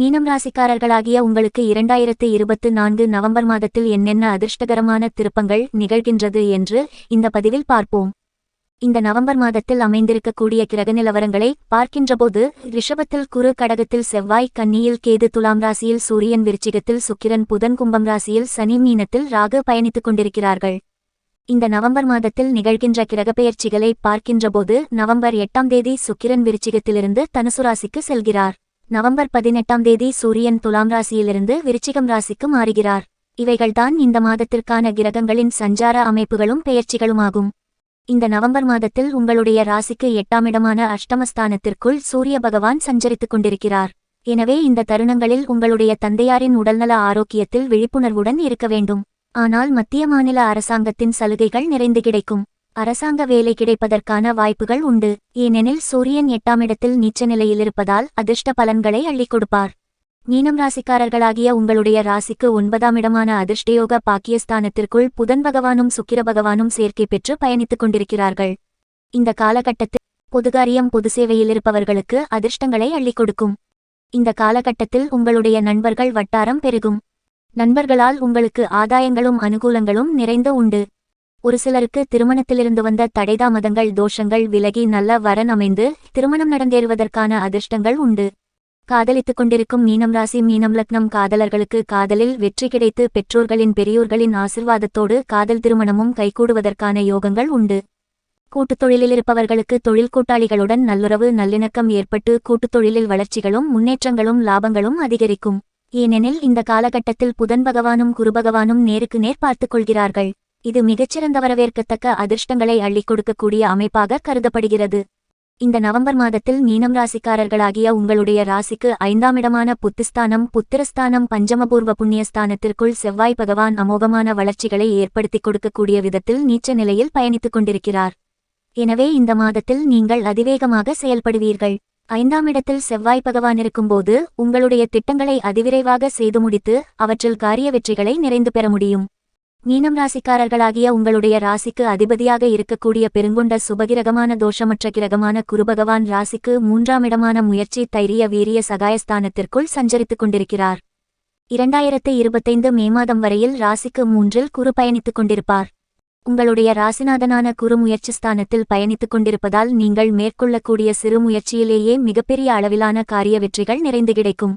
மீனம் ராசிக்காரர்களாகிய உங்களுக்கு இரண்டாயிரத்து இருபத்து நான்கு நவம்பர் மாதத்தில் என்னென்ன அதிர்ஷ்டகரமான திருப்பங்கள் நிகழ்கின்றது என்று இந்த பதிவில் பார்ப்போம். இந்த நவம்பர் மாதத்தில் அமைந்திருக்கக்கூடிய கிரக நிலவரங்களை பார்க்கின்றபோது ரிஷபத்தில் குரு கடகத்தில் செவ்வாய் கன்னியில் கேது துலாம் ராசியில் சூரியன் விருச்சிகத்தில் சுக்கிரன் புதன் கும்பம் ராசியில் சனி மீனத்தில் ராகு பயணித்துக் கொண்டிருக்கிறார்கள். இந்த நவம்பர் மாதத்தில் நிகழ்கின்ற கிரகப்பெயர்ச்சிகளை பார்க்கின்றபோது நவம்பர் எட்டாம் தேதி சுக்கிரன் விருச்சிகத்திலிருந்து தனுசுராசிக்கு செல்கிறார். நவம்பர் பதினெட்டாம் தேதி சூரியன் துலாம் ராசியிலிருந்து விருச்சிகம் ராசிக்கு மாறுகிறார். இவைகள்தான் இந்த மாதத்திற்கான கிரகங்களின் சஞ்சார அமைப்புகளும் பெயர்ச்சிகளுமாகும். இந்த நவம்பர் மாதத்தில் உங்களுடைய ராசிக்கு எட்டாம் இடமான அஷ்டமஸ்தானத்திற்குள் சூரிய பகவான் சஞ்சரித்துக் கொண்டிருக்கிறார். எனவே இந்த தருணங்களில் உங்களுடைய தந்தையாரின் உடல்நல ஆரோக்கியத்தில் விழிப்புணர்வுடன் இருக்க வேண்டும். ஆனால் மத்திய மாநில அரசாங்கத்தின் சலுகைகள் நிறைந்து கிடைக்கும். அரசாங்க வேலை கிடைப்பதற்கான வாய்ப்புகள் உண்டு. ஏனெனில் சூரியன் எட்டாம் இடத்தில் நீச்ச நிலையில் இருப்பதால் அதிர்ஷ்ட பலன்களை அள்ளிக் கொடுப்பார். மீனம் ராசிக்காரர்களாகிய உங்களுடைய ராசிக்கு ஒன்பதாம் இடமான அதிர்ஷ்டயோக பாக்கியஸ்தானத்திற்குள் புதன் பகவானும் சுக்கிர பகவானும் சேர்க்கை பெற்று பயணித்துக் கொண்டிருக்கிறார்கள். இந்த காலகட்டத்தில் பொதுகாரியம் பொது சேவையில் இருப்பவர்களுக்கு அதிர்ஷ்டங்களை அள்ளிக் கொடுக்கும். இந்த காலகட்டத்தில் உங்களுடைய நண்பர்கள் வட்டாரம் பெருகும். நண்பர்களால் உங்களுக்கு ஆதாயங்களும் அனுகூலங்களும் நிறைந்து உண்டு. ஒரு சிலருக்கு திருமணத்திலிருந்து வந்த தடைதாமதங்கள் தோஷங்கள் விலகி நல்ல வரன் அமைந்து திருமணம் நடந்தேறுவதற்கான அதிர்ஷ்டங்கள் உண்டு. காதலித்துக் கொண்டிருக்கும் மீனம் ராசி மீனம் லக்னம் காதலர்களுக்கு காதலில் வெற்றி கிடைத்து பெற்றோர்களின் பெரியோர்களின் ஆசிர்வாதத்தோடு காதல் திருமணமும் கைகூடுவதற்கான யோகங்கள் உண்டு. கூட்டுத் தொழிலில் இருப்பவர்களுக்கு தொழில் கூட்டாளிகளுடன் நல்லுறவு நல்லிணக்கம் ஏற்பட்டு கூட்டுத் தொழிலில் வளர்ச்சிகளும் முன்னேற்றங்களும் லாபங்களும் அதிகரிக்கும். ஏனெனில் இந்த காலகட்டத்தில் புதன் பகவானும் குருபகவானும் நேருக்கு நேர் பார்த்துக் கொள்கிறார்கள். இது மிகச்சிறந்த வரவேற்கத்தக்க அதிர்ஷ்டங்களை அள்ளிக் கொடுக்கக்கூடிய அமைப்பாக கருதப்படுகிறது. இந்த நவம்பர் மாதத்தில் மீனம் ராசிக்காரர்களாகிய உங்களுடைய ராசிக்கு ஐந்தாம் இடமான புத்திஸ்தானம் புத்திரஸ்தானம் பஞ்சமபூர்வ புண்ணியஸ்தானத்திற்குள் செவ்வாய் பகவான் அமோகமான வளர்ச்சிகளை ஏற்படுத்திக் கொடுக்கக்கூடிய விதத்தில் நீச்ச நிலையில் பயணித்துக் கொண்டிருக்கிறார். எனவே இந்த மாதத்தில் நீங்கள் அதிவேகமாக செயல்படுவீர்கள். ஐந்தாம் இடத்தில் செவ்வாய் பகவான் இருக்கும்போது உங்களுடைய திட்டங்களை அதிவிரைவாக செய்து முடித்து அவற்றில் காரிய வெற்றிகளை நிறைந்து பெற முடியும். மீனம் ராசிக்காரர்களாகிய உங்களுடைய ராசிக்கு அதிபதியாக இருக்கக்கூடிய பெருங்குண்ட சுபகிரகமான தோஷமற்ற கிரகமான குருபகவான் ராசிக்கு மூன்றாம் இடமான முயற்சி தைரிய வீரிய சகாயஸ்தானத்திற்குள் சஞ்சரித்துக் கொண்டிருக்கிறார். இரண்டாயிரத்து இருபத்தைந்து மே மாதம் வரையில் ராசிக்கு மூன்றில் குரு பயணித்துக் கொண்டிருப்பார். உங்களுடைய ராசிநாதனான குரு முயற்சி ஸ்தானத்தில் பயணித்துக் கொண்டிருப்பதால் நீங்கள் மேற்கொள்ளக்கூடிய சிறு முயற்சியிலேயே மிகப்பெரிய அளவிலான காரிய வெற்றிகள் நிறைந்து கிடைக்கும்.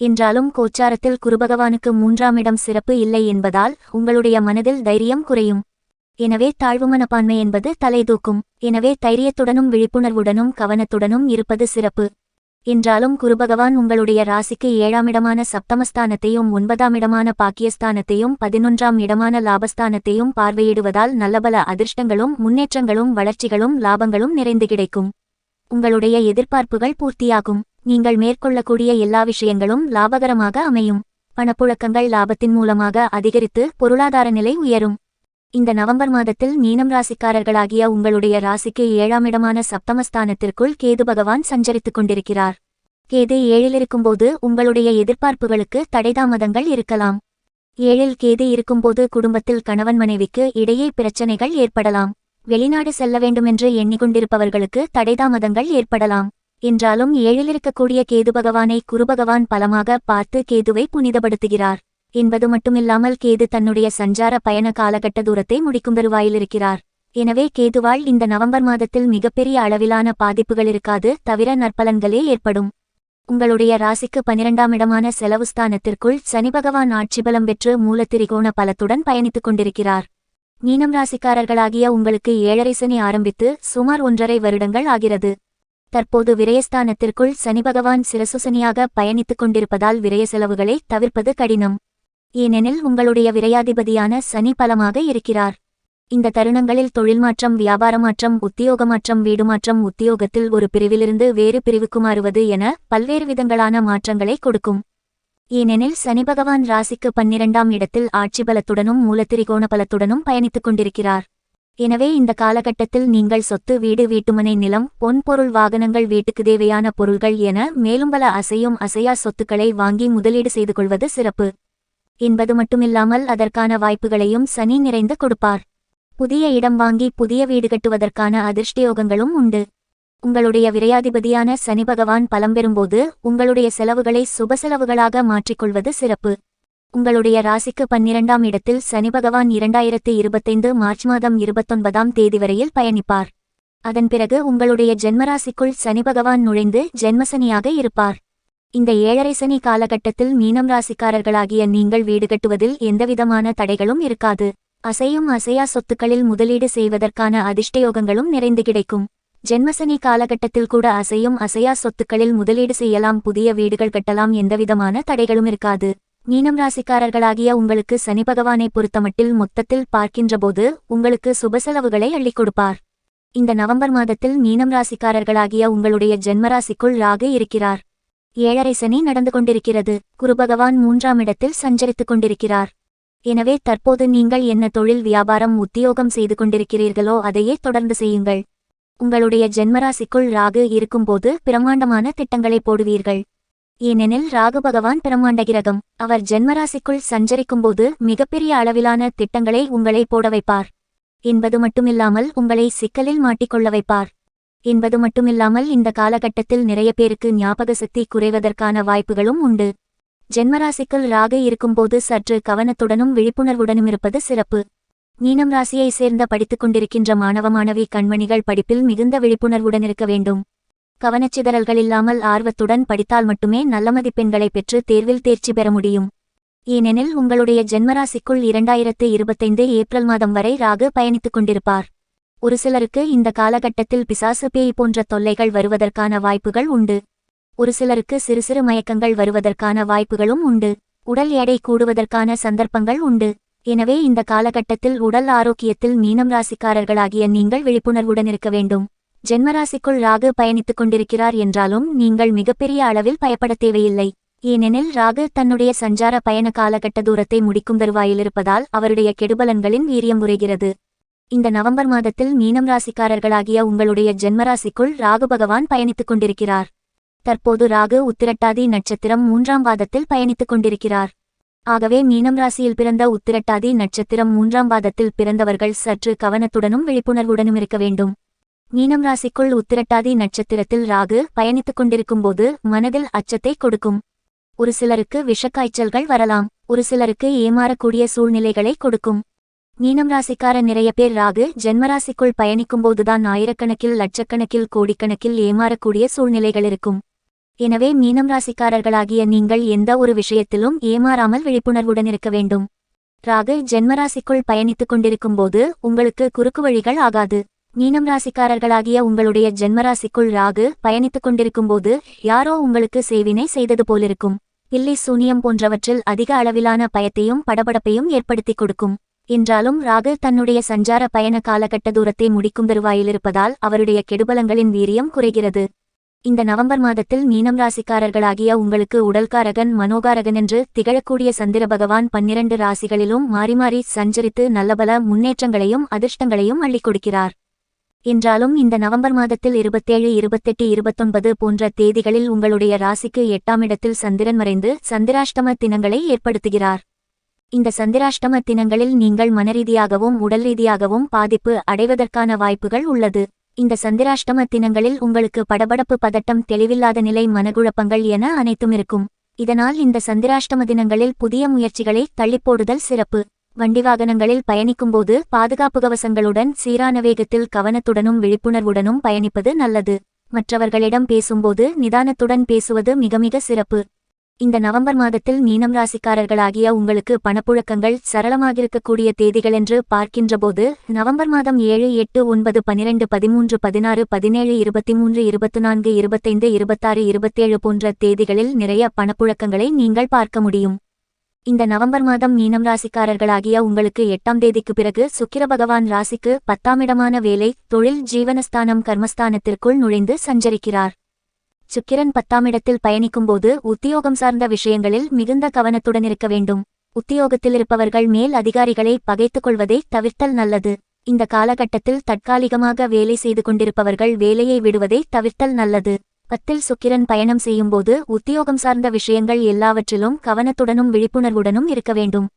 என்றாலும் கோச்சாரத்தில் குருபகவானுக்கு மூன்றாம் இடம் சிறப்பு இல்லை என்பதால் உங்களுடைய மனதில் தைரியம் குறையும். எனவே தாழ்வு மனப்பான்மை என்பது தலைதூக்கும். எனவே தைரியத்துடனும் விழிப்புணர்வுடனும் கவனத்துடனும் இருப்பது சிறப்பு. என்றாலும் குருபகவான் உங்களுடைய ராசிக்கு ஏழாம் இடமான சப்தமஸ்தானத்தையும் ஒன்பதாம் இடமான பாக்கியஸ்தானத்தையும் பதினொன்றாம் இடமான லாபஸ்தானத்தையும் பார்வையிடுவதால் நல்லபல அதிர்ஷ்டங்களும் முன்னேற்றங்களும் வளர்ச்சிகளும் லாபங்களும் நிறைந்து கிடைக்கும். உங்களுடைய எதிர்பார்ப்புகள் பூர்த்தியாகும். நீங்கள் மேற்கொள்ளக்கூடிய எல்லா விஷயங்களும் லாபகரமாக அமையும். பணப்புழக்கங்கள் லாபத்தின் மூலமாக அதிகரித்து பொருளாதார நிலை உயரும். இந்த நவம்பர் மாதத்தில் மீனம் ராசிக்காரர்களாகிய உங்களுடைய ராசிக்கு ஏழாம் இடமான சப்தமஸ்தானத்திற்குள் கேது பகவான் சஞ்சரித்துக் கொண்டிருக்கிறார். கேது ஏழில் இருக்கும்போது உங்களுடைய எதிர்பார்ப்புகளுக்கு தடைதாமதங்கள் இருக்கலாம். ஏழில் கேது இருக்கும்போது குடும்பத்தில் கணவன் மனைவிக்கு இடையே பிரச்சனைகள் ஏற்படலாம். வெளிநாடு செல்ல வேண்டுமென்று எண்ணிக்கொண்டிருப்பவர்களுக்கு தடைதாமதங்கள் ஏற்படலாம். என்றாலும் ஏழில் இருக்கக்கூடிய கேது பகவானை குருபகவான் பலமாக பார்த்து கேதுவை புனிதப்படுத்துகிறார். என்பது மட்டுமில்லாமல் கேது தன்னுடைய சஞ்சார பயண காலகட்ட தூரத்தை முடிக்கும் தருவாயிலிருக்கிறார். எனவே கேதுவால் இந்த நவம்பர் மாதத்தில் மிகப்பெரிய அளவிலான பாதிப்புகள் இருக்காது தவிர நற்பலன்களே ஏற்படும். உங்களுடைய ராசிக்கு பனிரெண்டாம் இடமான செலவு ஸ்தானத்திற்குள் சனி பகவான் ஆட்சிபலம் பெற்று மூலத்திரிகோண பலத்துடன் பயணித்துக் கொண்டிருக்கிறார். மீனம் ராசிக்காரர்களாகிய உங்களுக்கு ஏழரை சனி ஆரம்பித்து சுமார் ஒன்றரை வருடங்கள் ஆகிறது. தற்போது விரயஸ்தானத்திற்குள் சனி பகவான் சிரசுசனியாக பயணித்துக் கொண்டிருப்பதால் விரய செலவுகளை தவிர்ப்பது கடினம். ஏனெனில் உங்களுடைய விரையாதிபதியான சனி பலமாக இருக்கிறார். இந்த தருணங்களில் தொழில் மாற்றம் வியாபார மாற்றம் உத்தியோக மாற்றம் வீடு மாற்றம் உத்தியோகத்தில் ஒரு பிரிவிலிருந்து வேறு பிரிவுக்கு மாறுவது என பல்வேறு விதங்களான மாற்றங்களை கொடுக்கும். ஏனெனில் சனி பகவான் ராசிக்கு பன்னிரண்டாம் இடத்தில் ஆட்சி பலத்துடனும் மூலத்திரிகோண பலத்துடனும் பயணித்துக் கொண்டிருக்கிறார். எனவே இந்த காலகட்டத்தில் நீங்கள் சொத்து வீடு வீட்டுமனை நிலம் பொன் பொருள் வாகனங்கள் வீட்டுக்கு தேவையான பொருள்கள் என மேலும் பல அசையும் அசையா சொத்துக்களை வாங்கி முதலீடு செய்து கொள்வது சிறப்பு. என்பது மட்டுமில்லாமல் அதற்கான வாய்ப்புகளையும் சனி நிறைந்து கொடுப்பார். புதிய இடம் வாங்கி புதிய வீடு கட்டுவதற்கான அதிர்ஷ்டயோகங்களும் உண்டு. உங்களுடைய விரையாதிபதியான சனி பகவான் பலம் பெறும்போது உங்களுடைய செலவுகளை சுப செலவுகளாக மாற்றிக்கொள்வது சிறப்பு. உங்களுடைய ராசிக்கு பன்னிரண்டாம் இடத்தில் சனி பகவான் இரண்டாயிரத்து இருபத்தைந்து மார்ச் மாதம் இருபத்தொன்பதாம் தேதி வரையில் பயணிப்பார். அதன் பிறகு உங்களுடைய ஜென்மராசிக்குள் சனி பகவான் நுழைந்து ஜென்மசனியாக இருப்பார். இந்த ஏழரை சனி காலகட்டத்தில் மீனம் ராசிக்காரர்களாகிய நீங்கள் வீடு கட்டுவதில் எந்தவிதமான தடைகளும் இருக்காது. அசையும் அசையா சொத்துக்களில் முதலீடு செய்வதற்கான அதிர்ஷ்டயோகங்களும் நிறைந்து கிடைக்கும். ஜென்மசனி காலகட்டத்தில் கூட அசையும் அசையா சொத்துக்களில் முதலீடு செய்யலாம் புதிய வீடுகள் கட்டலாம் எந்தவிதமான தடைகளும் இருக்காது. மீனம் ராசிக்காரர்களாகிய உங்களுக்கு சனி பகவானை பொறுத்தமட்டில் மொத்தத்தில் பார்க்கின்றபோது உங்களுக்கு சுபசெலவுகளை அள்ளிக் கொடுப்பார். இந்த நவம்பர் மாதத்தில் மீனம் ராசிக்காரர்களாகிய உங்களுடைய ஜென்மராசிக்குள் ராகு இருக்கிறார். ஏழரை சனி நடந்து கொண்டிருக்கிறது. குருபகவான் மூன்றாம் இடத்தில் சஞ்சரித்துக் கொண்டிருக்கிறார். எனவே தற்போது நீங்கள் என்ன தொழில் வியாபாரம் உத்தியோகம் செய்து கொண்டிருக்கிறீர்களோ அதையே தொடர்ந்து செய்யுங்கள். உங்களுடைய ஜென்மராசிக்குள் ராகு இருக்கும்போது பிரம்மாண்டமான திட்டங்களை போடுவீர்கள். ஏனெனில் ராகு பகவான் அவர் ஜென்மராசிக்குள் சஞ்சரிக்கும்போது மிகப்பெரிய அளவிலான திட்டங்களை உங்களை போட வைப்பார். என்பது மட்டுமில்லாமல் உங்களை சிக்கலில் மாட்டிக்கொள்ள வைப்பார். என்பது மட்டுமில்லாமல் இந்த காலகட்டத்தில் நிறைய பேருக்கு ஞாபக சக்தி குறைவதற்கான வாய்ப்புகளும் உண்டு. ஜென்மராசிக்குள் ராகு இருக்கும்போது சற்று கவனத்துடனும் விழிப்புணர்வுடனும் இருப்பது சிறப்பு. மீனம் ராசியை சேர்ந்த படித்துக் கொண்டிருக்கின்ற மாணவ மாணவி கண்மணிகள் படிப்பில் மிகுந்த விழிப்புணர்வுடன் இருக்க வேண்டும். கவனச்சிதறல்கள் இல்லாமல் ஆர்வத்துடன் படித்தால் மட்டுமே நல்ல மதிப்பெண்களை பெற்று தேர்வில் தேர்ச்சி பெற முடியும். ஏனெனில் உங்களுடைய ஜென்மராசிக்குள் இரண்டாயிரத்து இருபத்தைந்து ஏப்ரல் மாதம் வரை ராகு பயணித்துக் கொண்டிருப்பார். ஒரு சிலருக்கு இந்த காலகட்டத்தில் பிசாசு பேய் போன்ற தொல்லைகள் வருவதற்கான வாய்ப்புகள் உண்டு. ஒரு சிலருக்கு சிறு சிறு மயக்கங்கள் வருவதற்கான வாய்ப்புகளும் உண்டு. உடல் எடை கூடுவதற்கான சந்தர்ப்பங்கள் உண்டு. எனவே இந்த காலகட்டத்தில் உடல் ஆரோக்கியத்தில் மீனம் ராசிக்காரர்களாகிய நீங்கள் விழிப்புணர்வுடன் இருக்க வேண்டும். ஜென்மராசிக்குள் ராகு பயணித்துக் கொண்டிருக்கிறார் என்றாலும் நீங்கள் மிகப்பெரிய அளவில் பயப்பட தேவையில்லை. ஏனெனில் ராகு தன்னுடைய சஞ்சார பயண காலகட்ட தூரத்தை முடிக்கும் தருவாயிலிருப்பதால் அவருடைய கெடுபலன்களின் வீரியம் உரைகிறது இந்த நவம்பர் மாதத்தில் மீனம் ராசிக்காரர்களாகிய உங்களுடைய ஜென்மராசிக்குள் ராகு பகவான் பயணித்துக் கொண்டிருக்கிறார். தற்போது ராகு உத்திரட்டாதி நட்சத்திரம் மூன்றாம் பாதத்தில் பயணித்துக் கொண்டிருக்கிறார். ஆகவே மீனம் ராசியில் பிறந்த உத்திரட்டாதி நட்சத்திரம் மூன்றாம் பாதத்தில் பிறந்தவர்கள் சற்று கவனத்துடனும் விழிப்புணர்வுடனும் இருக்க வேண்டும். மீனம் ராசிக்குள் உத்திரட்டாதி நட்சத்திரத்தில் ராகு பயணித்துக் கொண்டிருக்கும்போது மனதில் அச்சத்தை கொடுக்கும். ஒரு சிலருக்கு விஷக்காய்ச்சல்கள் வரலாம். ஒரு சிலருக்கு ஏமாறக்கூடிய சூழ்நிலைகளை கொடுக்கும். மீனம் ராசிக்கார நிறைய பேர் ராகு ஜென்மராசிக்குள் பயணிக்கும்போதுதான் ஆயிரக்கணக்கில் லட்சக்கணக்கில் கோடிக்கணக்கில் ஏமாறக்கூடிய சூழ்நிலைகள் இருக்கும். எனவே மீனம் ராசிக்காரர்களாகிய நீங்கள் எந்த ஒரு விஷயத்திலும் ஏமாறாமல் விழிப்புணர்வுடன் இருக்க வேண்டும். ராகு ஜென்மராசிக்குள் பயணித்துக் கொண்டிருக்கும்போது உங்களுக்கு குறுக்கு வழிகள் ஆகாது. மீனம் ராசிக்காரர்களாகிய உங்களுடைய ஜென்மராசிக்குள் ராகு பயணித்துக் கொண்டிருக்கும்போது யாரோ உங்களுக்கு சேவினை செய்தது போலிருக்கும். பில்லி சூனியம் போன்றவற்றில் அதிக அளவிலான பயத்தையும் படபடப்பையும் ஏற்படுத்திக் கொடுக்கும். என்றாலும் ராகு தன்னுடைய சஞ்சார பயண காலகட்ட தூரத்தை முடிக்கும் தருவாயிலிருப்பதால் அவருடைய கெடுபலங்களின் வீரியம் குறைகிறது. இந்த நவம்பர் மாதத்தில் மீனம் ராசிக்காரர்களாகிய உங்களுக்கு உடல்காரகன் மனோகாரகன் என்று திகழக்கூடிய சந்திர பகவான் பன்னிரண்டு ராசிகளிலும் மாறி மாறி சஞ்சரித்து நல்லபல முன்னேற்றங்களையும் அதிர்ஷ்டங்களையும் அள்ளிக் கொடுக்கிறார். என்றாலும் இந்த நவம்பர் மாதத்தில் இருபத்தேழு இருபத்தெட்டு இருபத்தொன்பது போன்ற தேதிகளில் உங்களுடைய ராசிக்கு எட்டாம் இடத்தில் சந்திரன் மறைந்து சந்திராஷ்டம தினங்களை ஏற்படுத்துகிறார். இந்த சந்திராஷ்டம தினங்களில் நீங்கள் மனரீதியாகவும் உடல் ரீதியாகவும் பாதிப்பு அடைவதற்கான வாய்ப்புகள் உள்ளது. இந்த சந்திராஷ்டம தினங்களில் உங்களுக்கு படபடப்பு பதட்டம் தெளிவில்லாத நிலை மனகுழப்பங்கள் என அனைத்தும் இருக்கும். இதனால் இந்த சந்திராஷ்டம தினங்களில் புதிய முயற்சிகளை தள்ளிப்போடுதல் சிறப்பு. வண்டி வாகனங்களில் பயணிக்கும்போது பாதுகாப்பு கவசங்களுடன் சீரான வேகத்தில் கவனத்துடனும் விழிப்புணர்வுடனும் பயணிப்பது நல்லது. மற்றவர்களிடம் பேசும்போது நிதானத்துடன் பேசுவது மிக மிக சிறப்பு. இந்த நவம்பர் மாதத்தில் மீனம் ராசிக்காரர்களாகிய உங்களுக்கு பணப்புழக்கங்கள் சரளமாகிருக்கக்கூடிய தேதிகள் என்று பார்க்கின்றபோது நவம்பர் மாதம் ஏழு எட்டு ஒன்பது பனிரெண்டு பதிமூன்று பதினாறு பதினேழு இருபத்தி மூன்று இருபத்தி நான்கு இருபத்தைந்து இருபத்தாறு இருபத்தேழு போன்ற தேதிகளில் நிறைய பணப்புழக்கங்களை நீங்கள் பார்க்க முடியும். இந்த நவம்பர் மாதம் மீனம் ராசிக்காரர்களாகிய உங்களுக்கு எட்டாம் தேதிக்கு பிறகு சுக்கிர பகவான் ராசிக்கு பத்தாமிடமான வேலை தொழில் ஜீவனஸ்தானம் கர்மஸ்தானத்திற்குள் நுழைந்து சஞ்சரிக்கிறார். சுக்கிரன் பத்தாமிடத்தில் பயணிக்கும்போது உத்தியோகம் சார்ந்த விஷயங்களில் மிகுந்த கவனத்துடன் இருக்க வேண்டும். உத்தியோகத்தில் இருப்பவர்கள் மேல் அதிகாரிகளை பகைத்துக் கொள்வதை தவிர்த்தல் நல்லது. இந்த காலகட்டத்தில் தற்காலிகமாக வேலை செய்து கொண்டிருப்பவர்கள் வேலையை விடுவதை தவிர்த்தல் நல்லது. பத்தில் சுக்கிரன் பயணம் செய்யும்போது உத்தியோகம் சார்ந்த விஷயங்கள் எல்லாவற்றிலும் கவனத்துடனும் விழிப்புணர்வுடனும் இருக்க வேண்டும்.